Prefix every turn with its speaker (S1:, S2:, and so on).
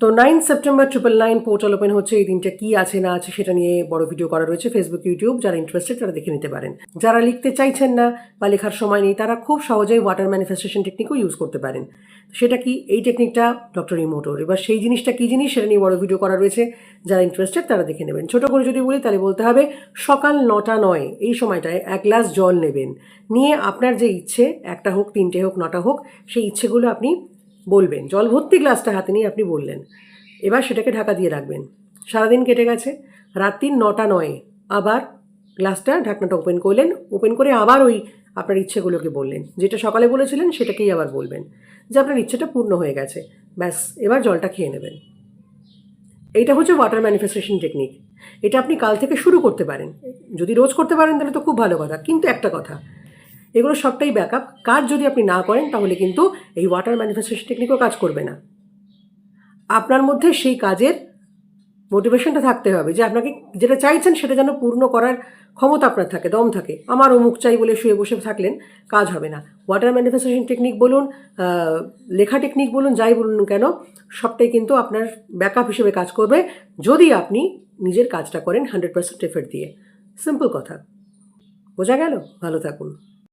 S1: তো nine September triple nine portal open হচ্ছে, এই দিনটা কি আছে, না আছে সেটা নিয়ে বড় ভিডিও করা রয়েছে ফেসবুক ইউটিউব যারা ইন্টারেস্টেড তারা দেখে নিতে পারেন। যারা লিখতে চাইছেন না বা লেখার সময় নেই, তারা খুব সহজেই ওয়াটার ম্যানিফেস্টেশন টেকনিকও ইউজ করতে পারেন। সেটা কি? এই টেকনিকটা ডক্টর ইমোটোর এবার সেই জিনিসটা কি জিনিস সেটা নিয়ে বড় ভিডিও করা রয়েছে, যারা ইন্টারেস্টেড তারা দেখে নেবেন। ছোট করে যদি বলি তাহলে বলতে হবে, সকাল নটা নয়, এই সময়টায় এক গ্লাস জল নেবেন। নিয়ে আপনার যে ইচ্ছে, একটা হোক, তিনটে হোক, নটা হোক, সেই ইচ্ছেগুলো আপনি বলবেন, জল ভর্তি গ্লাসটা হাতে নিয়ে আপনি বললেন। এবার সেটাকে ঢাকা দিয়ে রাখবেন। সারাদিন কেটে গেছে। রাত্রির নটা নয়। আবার গ্লাসটা ঢাকনাটা ওপেন করলেন। ওপেন করে আবার ওই আপনার ইচ্ছেগুলোকে বললেন। যেটা সকালে বলেছিলেন সেটাকেই আবার বলবেন যে আপনার ইচ্ছেটা পূর্ণ হয়ে গেছে। ব্যাস, এবার জলটা খেয়ে নেবেন। এইটা হচ্ছে ওয়াটার ম্যানিফেস্টেশন টেকনিক এটা আপনি কাল থেকে শুরু করতে পারেন। যদি রোজ করতে পারেন তাহলে তো খুব ভালো কথা। কিন্তু একটা কথা এগুলো সবটাই ব্যাকআপ। কাজ যদি আপনি না করেন, তাহলে কিন্তু এই ওয়াটার ম্যানিফেস্টেশন টেকনিকও কাজ করবে না। আপনার মধ্যে সেই কাজের মোটিভেশনটা থাকতে হবে যে আপনাকে যেটা চাইছেন সেটা যেন পূর্ণ করার ক্ষমতা আপনার থাকে, দম থাকে। আমার অমুক চাই বলে শুয়ে বসে থাকলেন, কাজ হবে না। ওয়াটার ম্যানিফেস্টেশন টেকনিক বলুন লেখা টেকনিক বলুন, যাই বলুন কেন, সবটাই কিন্তু আপনার ব্যাকআপ হিসেবে কাজ করবে যদি আপনি নিজের কাজটা করেন হান্ড্রেড পার্সেন্ট এফেক্ট দিয়ে। সিম্পল কথা। বোঝা গেল? ভালো থাকুন।